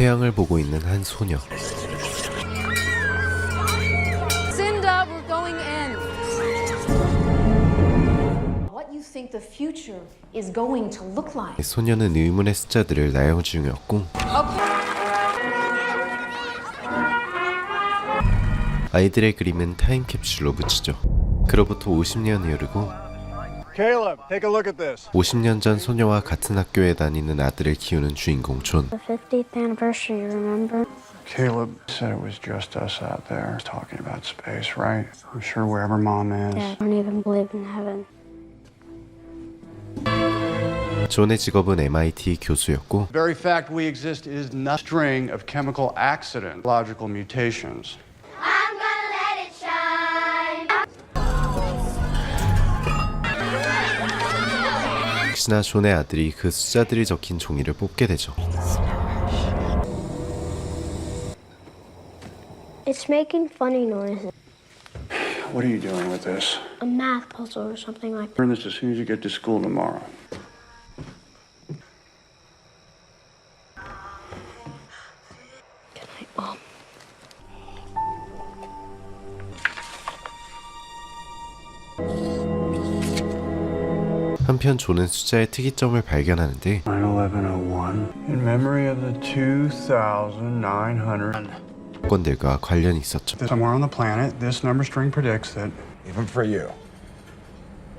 태양을 보고 있는 한 소녀. Cinda, we're going in. What you think the future is going to look like? 소녀는 의문의 숫자들을 나열 중이었고 아이들의 그림은 타임캡슐로 붙이죠. 그로부터 50년이 흐르고 Caleb, take a look at this. 50년 전 소녀와 같은 학교에 다니는 아들을 키우는 주인공 존. The 50th anniversary, remember? Caleb said it was just us out there talking about space, right? I'm sure wherever mom is. Dad don't even believe in heaven. 존의 직업은 MIT 교수였고 The very fact we exist is not a string of chemical accident, logical mutations. 역시나 존의 아들이 그 숫자들이 적힌 종이를 뽑게 되죠. It's making funny noises. What are you doing with this? A math puzzle or something like that. Learn this as soon as you get to school tomorrow. 한편 존은 숫자의 특이점을 발견하는데 91101. In memory of the 2,900. 사건들과 관련이 있었죠. Somewhere on the planet, this number string predicts that even for you.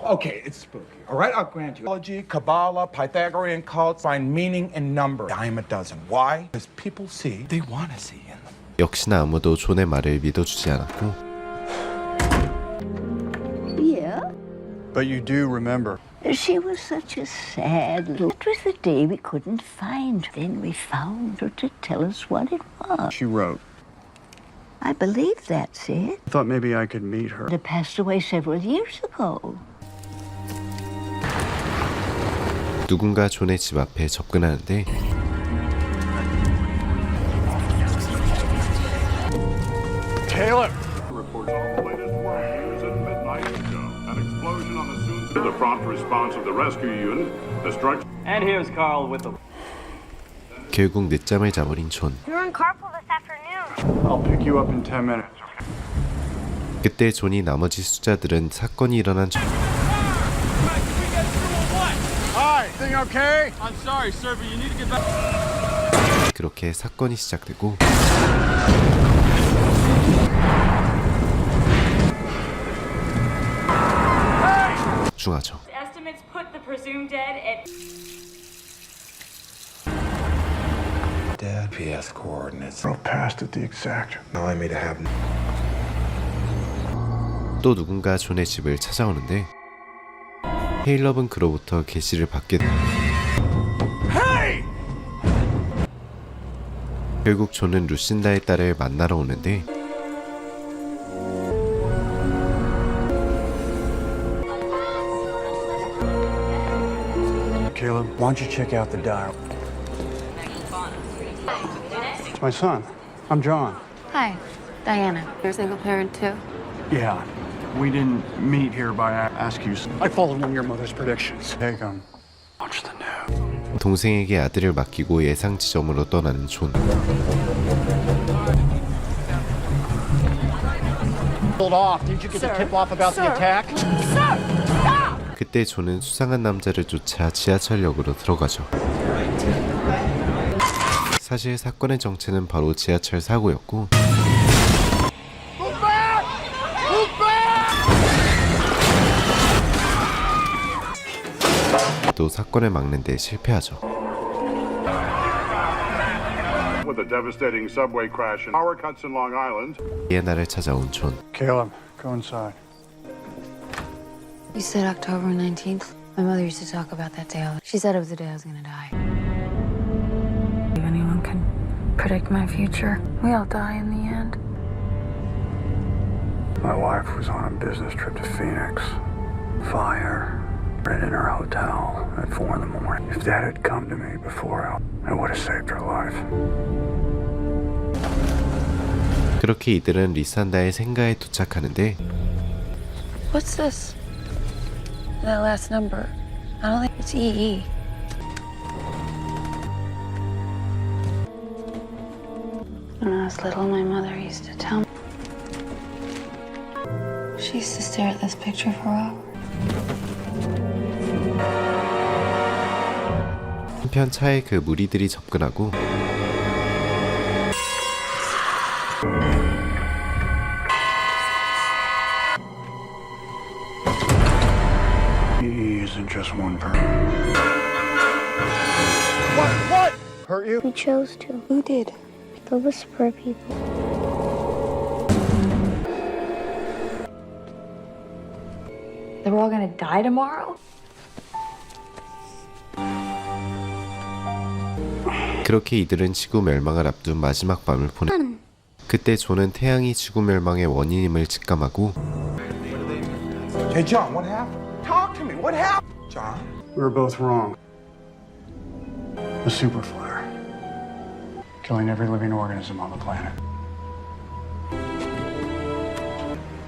Okay, it's spooky. All right, I'll grant you. Astrology, Kabbalah, Pythagorean cults find meaning in number. Dime a dozen. Why? Because people see they want to see in them. 역시나 아무도 존의 말을 믿어주지 않았고 Yeah, But you do remember. she was such a sad little. It was the day we couldn't find. Then we found her to tell us what it was. She wrote. I believe that's it. I thought maybe I could meet her. It passed away several years ago. 누군가 존의 집 앞에 접근하는데 Caleb! The. The prompt response of the rescue unit. Destruction. And here's Carl with the. 결국 늦잠을 자버린 존. You're in carpool this afternoon. I'll pick you up in 10 minutes. 그때 존이 나머지 숫자들은 사건이 일어난 전 Hi, thing okay? I'm sorry, sir, but you need to get back. 그렇게 사건이 시작되고 중하죠. Estimates put the presumed dead at Dad, PS coordinates. Drove past at the exact. Allowing me to have. 또 누군가 존의 집을 찾아오는데 헤일럽은 그로부터 계시를 받게 됩니다. 결국 존은 루신다의 딸을 만나러 오는데 Caleb, why don't you check out the dial? It's my son. I'm John. Hi, Diana. You're a single parent too. Yeah, we didn't meet here by a- ask you. I followed one of your mother's predictions. Take him. Watch the news. 동생에게 아들을 맡기고 예상 지점으로 떠나는 존. Hold off. Did you get the tip off about the attack? 그때 존은 수상한 남자를 쫓아 지하철역으로 들어가죠. 사실 사건의 정체는 바로 지하철 사고였고 또 사건을 막는 데 실패하죠. With a devastating subway crash and power cuts in Long Island. 이에 나를 찾아온 존. Caleb, go inside. You said October 19th? My mother used to talk about that day. all- She said it was the day I was gonna die. If anyone can predict my future, we all die in the end. My wife was on a business trip to Phoenix. Fire. Right in her hotel at four in the morning. If Dad had come to me before, I would have saved her life. 그렇게 이들은 리산다의 생가에 도착하는데 What's this? That last number. I don't think it's E EE. When I was little, my mother used to tell me. She used to stare at this picture for hours. 한편 차에 그 무리들이 접근하고 person. What? What? Hurt you? We chose to. Who did? The Whisperer people. That we're all gonna die tomorrow? 그렇게 이들은 지구 멸망을 앞둔 마지막 밤을 보내 그때 존은 태양이 지구 멸망의 원인임을 직감하고 Hey, John, what happened? Talk to me. What happened? John? We were both wrong. A super flare. Killing every living organism on the planet.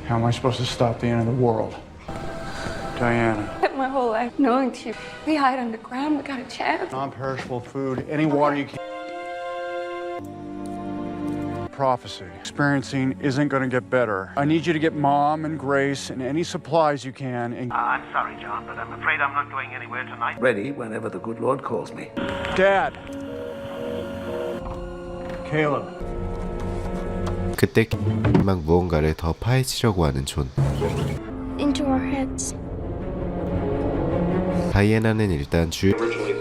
How am I supposed to stop the end of the world? Diana. My whole life knowing to we hide underground, we got a chance. Non-perishable food, any water you can Prophecy. Experiencing isn't going to get better. I need you to get Mom and Grace and any supplies you can. And I'm sorry, John, but I'm afraid I'm not going anywhere tonight. Ready whenever the good Lord calls me. Dad. Caleb. 그때 막 무언가를 더 파헤치려고 하는 존 Into our heads. 다이애나는 일단 주요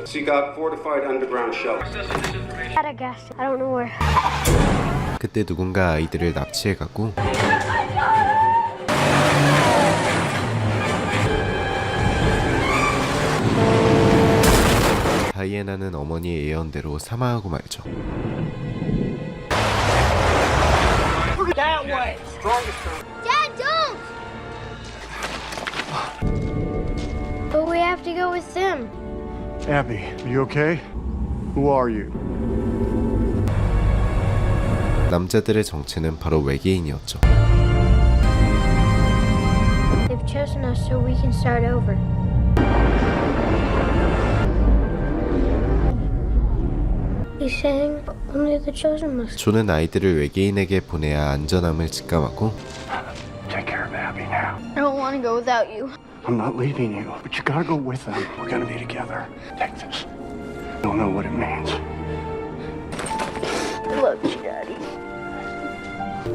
Seek out fortified underground shelters. Madagascar. I don't know where. 그때 누군가 아이들을 납치해가고 다이애나는 어머니의 예언대로 사망하고 말죠. Dad, don't! But we have to go with them. Abby, are you okay? Who are you? 남자들의 정체는 바로 외계인이었죠. They've chosen us so we can start over. He's saying only the chosen must. 존은 아이들을 외계인에게 보내야 안전함을 직감하고 Take care of Abby now. I don't want to go without you. I'm not leaving you, but you gotta go with them. We're gonna be together. Take this. You'll know what it means. Daddy.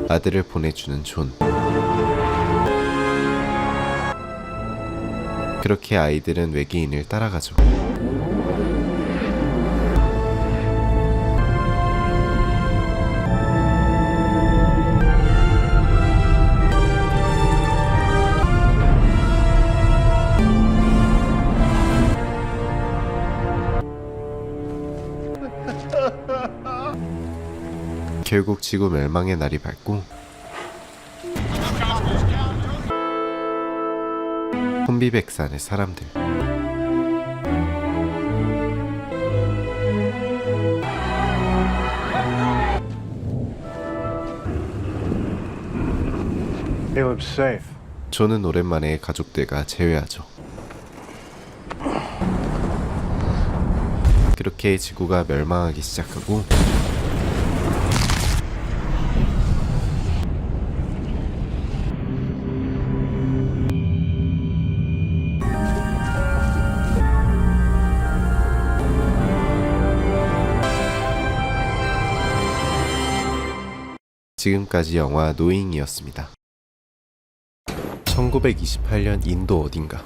아들을 보내주는 존. 그렇게 아이들은 외계인을 따라가죠. 결국 지구 멸망의 날이 밝고 혼비백산의 사람들. 저는 오랜만에 가족들과 재회하죠. 그렇게 지구가 멸망하기 시작하고 지금까지 영화 노잉이었습니다. 1928년 인도 어딘가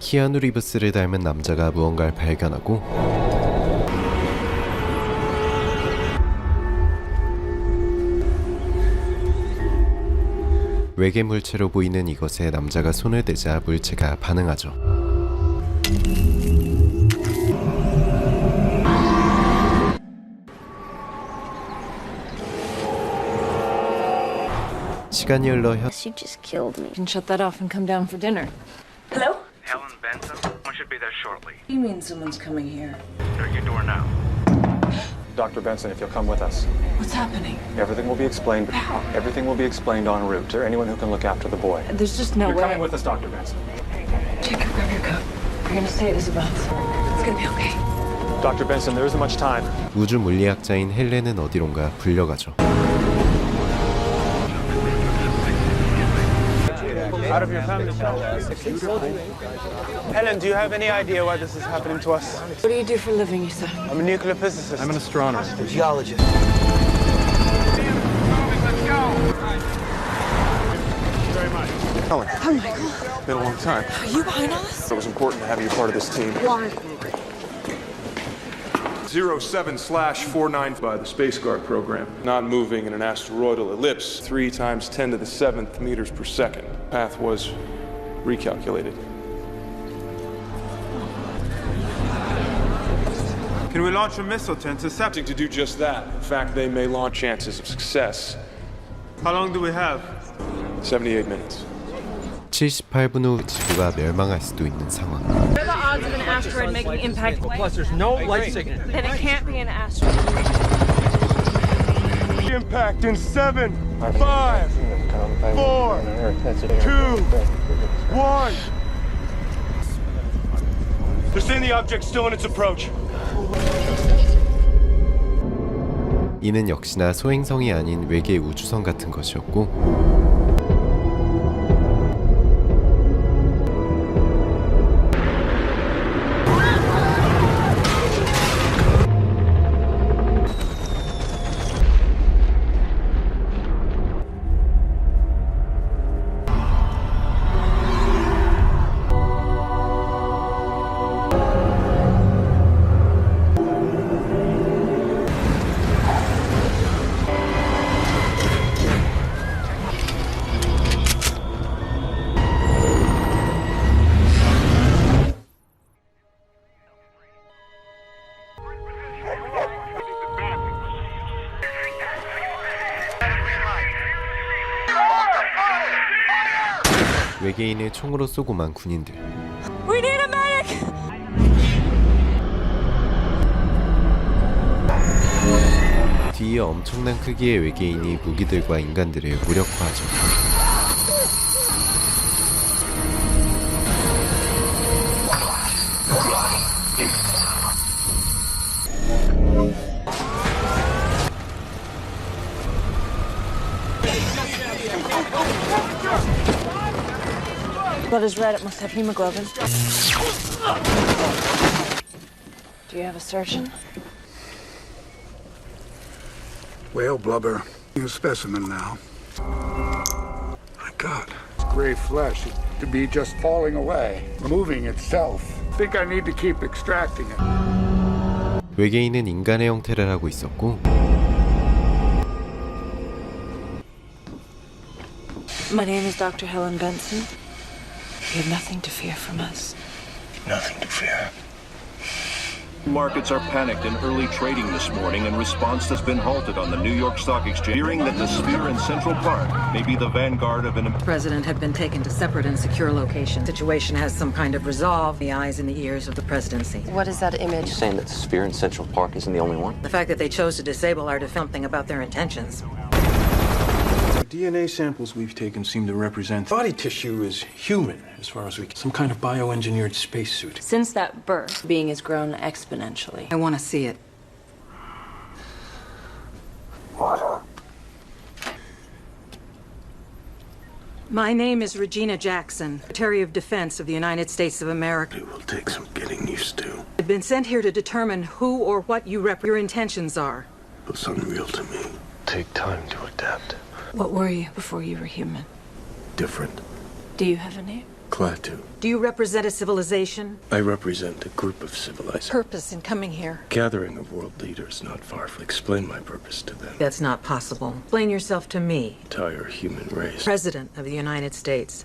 키아누 리브스를 닮은 남자가 무언가를 발견하고 외계 물체로 보이는 이것에 남자가 손을 대자 물체가 반응하죠. 시간이 흘러 현 She just killed me. can shut that off and come down for dinner. Hello? Helen Benson? I should be there shortly. You mean someone's coming here? They're at your door now. Dr. Benson, if you'll come with us. What's happening? Everything will be explained. How? Everything will be explained en route. Is there anyone who can look after the boy? There's just no You're way. coming with us, Dr. Benson. Jacob, grab your coat. We're gonna stay at Isabel's. It's gonna be okay. Dr. Benson, there isn't much time. 우주 물리학자인 헬렌은 어디론가 불려가죠. Out of your family. Helen, do you have any idea why this is happening to us? What do you do for a living, you said? I'm a nuclear physicist. I'm an astronomer. A geologist. Helen, Oh, Michael. been a long time. Are you behind all this? It was important to have you part of this team. Why? Zero seven slash four nine by the Space Guard program. Not moving in an asteroidal ellipse, three times ten to the seventh meters per second Path was recalculated. Can we launch a missile to intercept? To do just that. In fact, they may launch chances of success. How long do we have? 78 minutes. 78분 후 지구가 멸망할 수도 있는 상황. What are the odds of an asteroid making impact? Plus, there's no light signal. Then it can't be an asteroid. Impact in seven, five, Four, two, one. They're saying the object's still in its approach. 이는 역시나 소행성이 아닌 외계 우주선 같은 것이었고 외계인을 총으로 쏘고만 군인들 We need a medic! 뒤에 엄청난 크기의 외계인이 무기들과 인간들을 무력화하죠. Blood is red. It must have hemoglobin. Do you have a surgeon? Whale blubber. A specimen now. My God. Gray flesh. It could be just falling away, moving itself. Think I need to keep extracting it. 외계인은 인간의 형태를 하고 있었고 My name is Dr. Helen Benson. You have nothing to fear from us. Nothing to fear. Markets are panicked in early trading this morning in response has been halted on the New York Stock Exchange, fearing that the sphere in Central Park may be the vanguard of an president had been taken to separate and secure locations. Situation has some kind of resolve. The eyes and the ears of the presidency. What is that image? You're saying that the sphere in Central Park isn't the only one? The fact that they chose to disable our defense something about their intentions. The DNA samples we've taken seem to represent body tissue is human, as far as we can. Some kind of bioengineered spacesuit. Since that birth, being has grown exponentially. I want to see it. What? My name is Regina Jackson, Secretary of Defense of the United States of America. It will take some getting used to. I've been sent here to determine who or what you rep your intentions are. It's unreal to me. Take time to adapt. What were you before you were human? Different. Do you have a name? Klaatu. Do you represent a civilization? I represent a group of civilized Purpose in coming here? gathering of world leaders not far from. Explain my purpose to them. That's not possible. Explain yourself to me, Entire human race. President of the United States.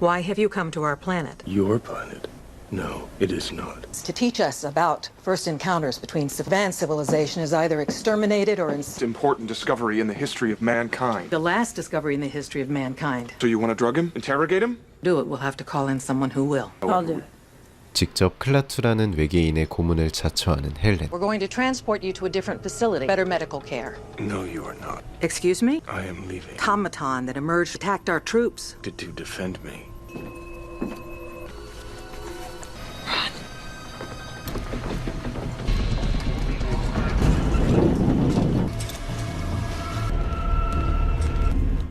Why have you come to our planet? Your planet. No, it is not. To teach us about first encounters between advanced civilization is either exterminated or in It's an important discovery in the history of mankind. the last discovery in the history of mankind. So you want to drug him? Interrogate him? Do it, we'll have to call in someone who will. I'll do it. 직접 클라투라는 외계인의 고문을 자처하는 헬렌. We're going to transport you to a different facility, better medical care. No, you are not. Excuse me? I am leaving. Automaton that emerged attacked our troops. To, to defend me.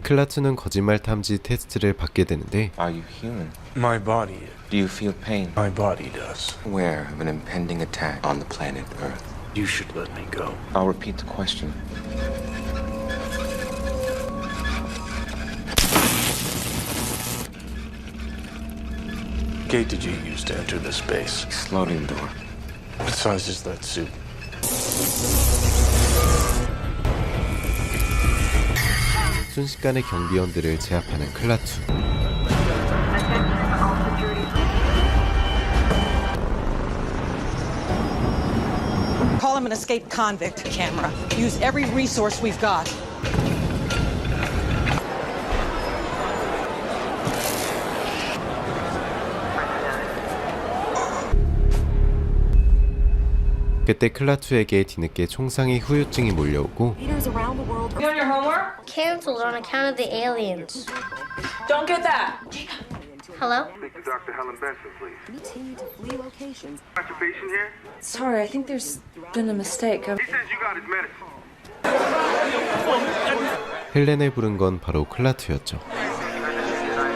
클라투는 거짓말 탐지 테스트를 받게 되는데 Are you human? My body is. Do you feel pain? My body does. Aware of an impending attack on the planet Earth. You should let me go. I'll repeat the question. Gate did you use to enter this base? Sliding door. What size is that suit? 순식간에 경비원들을 제압하는 클라투. Call him an escaped convict, camera. Use every resource we've got. 그때 클라투에게 뒤늦게 총상의 후유증이 몰려오고. You on account of the aliens. Don't get that. Hello? Speak to Dr. Helen Benson, please. Locations. Occupation here? Sorry, I think there's been a mistake. He says you got his medicine. 헬렌을 부른 건 바로 클라투였죠.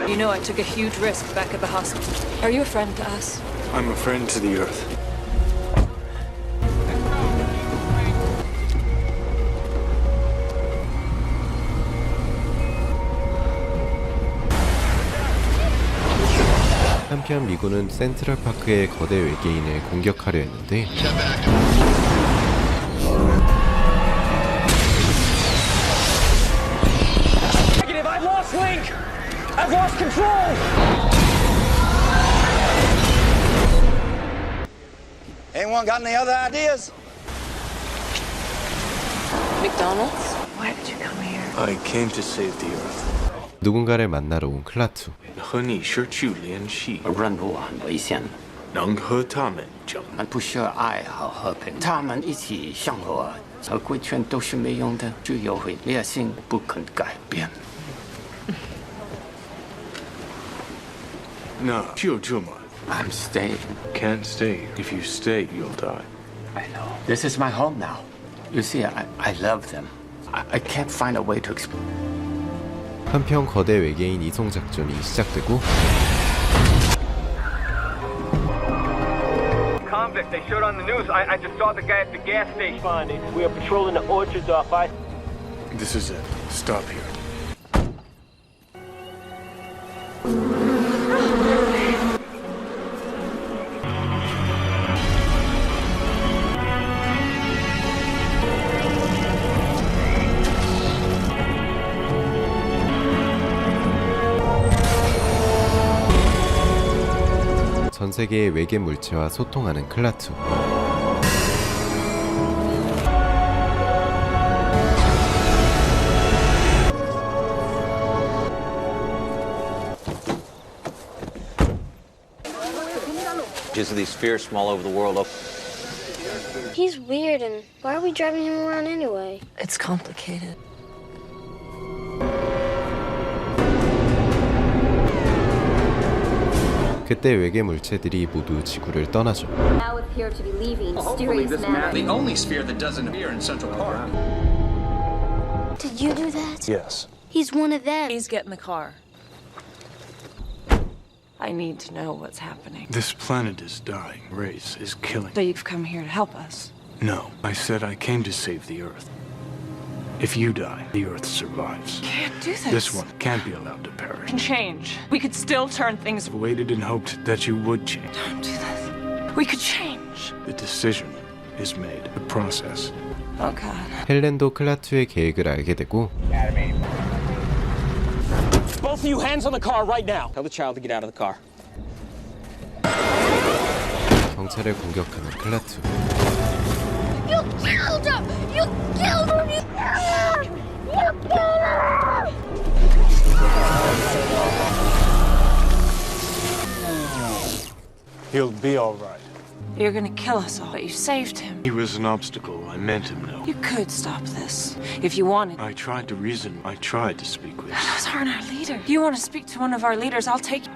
You know I took a huge risk back at the hospital. Are you a friend to us? I'm a friend to the Earth. 한편 미군은 센트럴파크의 거대 외계인을 공격하려 했는데 Negative, I've lost link! I've lost control! Anyone got any other ideas? McDonald's? Why did you come here? I came to save the Earth. 누군가를 만나러 온 클라투. I'm staying. Can't stay. If you stay, you'll die. I know. This is my home now. You see, I, I love them. I, I can't find a way to explain. 한편 거대 외계인 이송 작전이 시작되고 Convict, they showed on the news. I, I just saw the guy at the gas station. Finding. We are patrolling the orchards off I. This is it. Stop here. 세계의 외계 물체와 소통하는 클라투. Just these spheres from all over the world. He's weird, and why are we driving him around anyway? It's complicated. 그때 외계 물체들이 모두 지구를 떠나죠. Now appear to be leaving mysterious manner. The only sphere that doesn't appear in Central Park. Did you do that? Yes. He's one of them. Please get in the car. I need to know what's happening. This planet is dying. Race is killing. So you've come here to help us. No, I said I came to save the Earth. If you die, the Earth survives. Can't do this. This one can't be allowed to perish. can change. We could still turn things. I've waited and hoped that you would change. Don't do this. We could change. The decision is made. The process. Oh God. 헬렌도 클라투의 계획을 알게 되고 Both of you, hands on the car right now. Tell the child to get out of the car. 경찰을 공격하는 클라투. You killed him! You killed him! You killed him! You killed him! He'll be all right. You're gonna kill us all, but you saved him. He was an obstacle. I meant him though. You could stop this if you wanted. I tried to reason. I tried to speak with him. Those aren't our leaders. You want to speak to one of our leaders, I'll take you.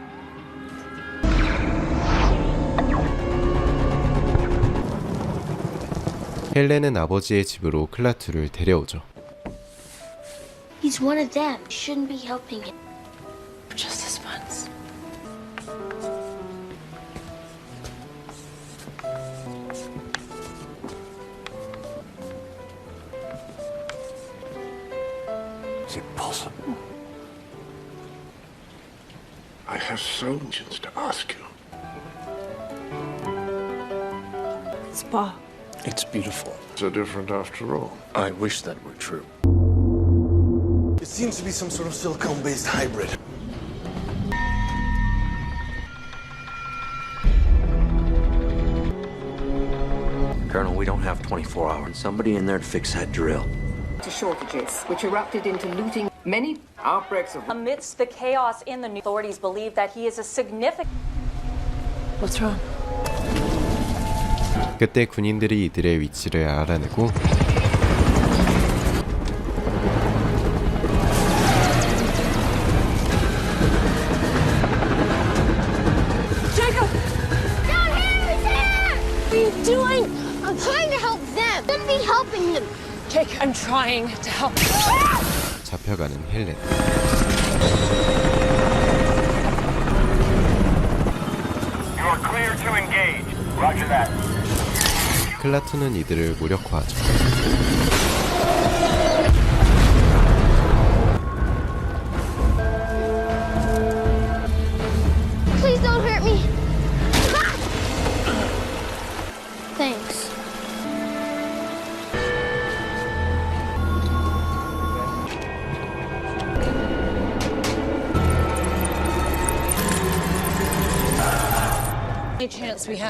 헬렌은 아버지의 집으로 클라투를 데려오죠. He's one of them. Shouldn't be helping him. Just this once. Is it possible? I have so much to ask you. Spa. It's beautiful. So different after all. I wish that were true. It seems to be some sort of silicone-based hybrid. Colonel, we don't have 24 hours. Somebody in there to fix that drill. to shortages, which erupted into looting many outbreaks of. Amidst the chaos in the new authorities believe that he is a significant. What's wrong? 그때 군인들이 이들의 위치를 알아내고 잡혀가는 헬렌. You are clear to engage. Roger that. 클라투는 이들을 무력화하죠.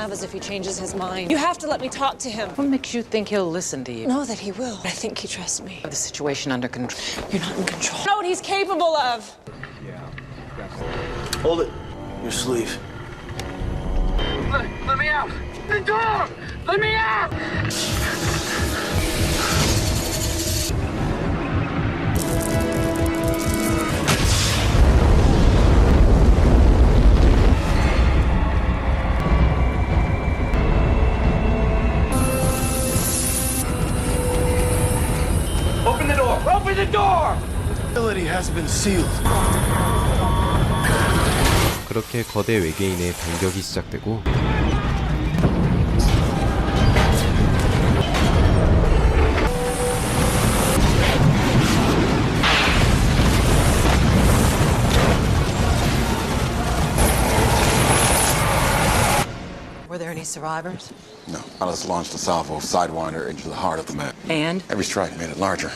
Have is if he changes his mind. You have to let me talk to him. What makes you think he'll listen to you? Know that he will. I think he trusts me. The situation under control. You're not in control. Know what he's capable of. Hold it. Your sleeve. Let, let me out! The door! Let me out! Open the door! Facility has been sealed. 그렇게 거대 외계인의 반격이 시작되고 Were there any survivors? No. Alice launched a salvo of Sidewinder into the heart of the map. And? Every strike made it larger.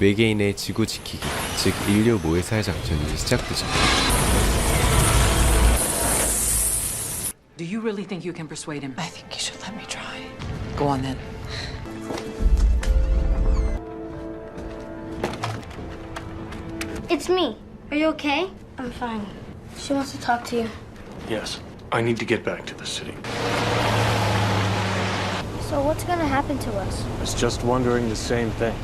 외계인의 지구 지키기, 즉 인류 모해살 작전이 시작되죠. Do you really think you can persuade him? I think you should let me try. Go on then. It's me. Are you okay? I'm fine. She wants to talk to you. Yes. I need to get back to the city. So what's gonna happen to us? I was just wondering the same thing.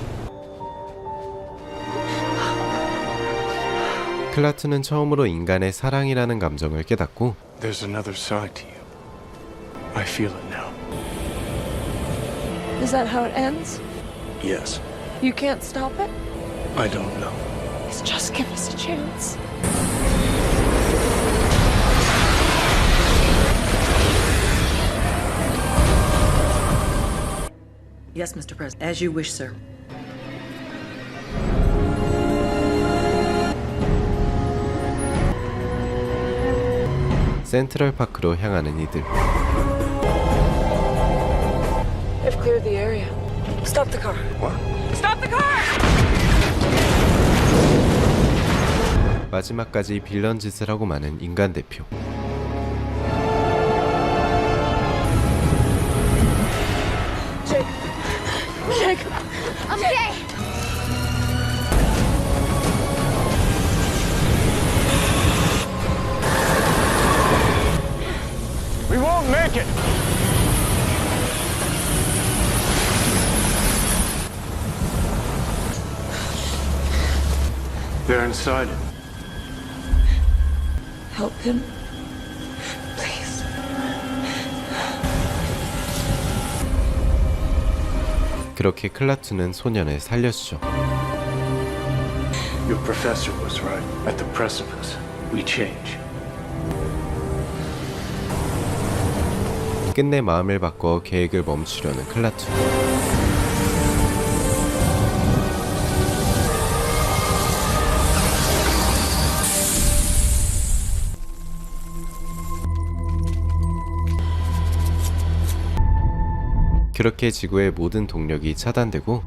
클라투는 처음으로 인간의 사랑이라는 감정을 깨닫고 There's another side to you. I feel it now. Is that how it ends? Yes. You can't stop it? I don't know. Please just give us a chance. Yes, Mr. President. As you wish, sir. 센트럴 파크로 향하는 이들. I've cleared the area. Stop the car. What? Stop the car! 마지막까지 빌런 짓을 하고 마는 인간 대표. Inside it. Help him. Please. 그렇게 클라투는 소년을 살려주죠. Your professor was right. At the precipice, we change. 끝내 마음을 바꿔 계획을 멈추려는 클라투. 그렇게 지구의 모든 동력이 차단되고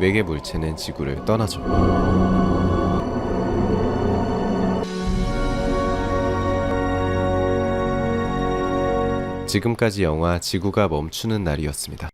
외계 물체는 지구를 떠나죠. 지금까지 영화 지구가 멈추는 날이었습니다.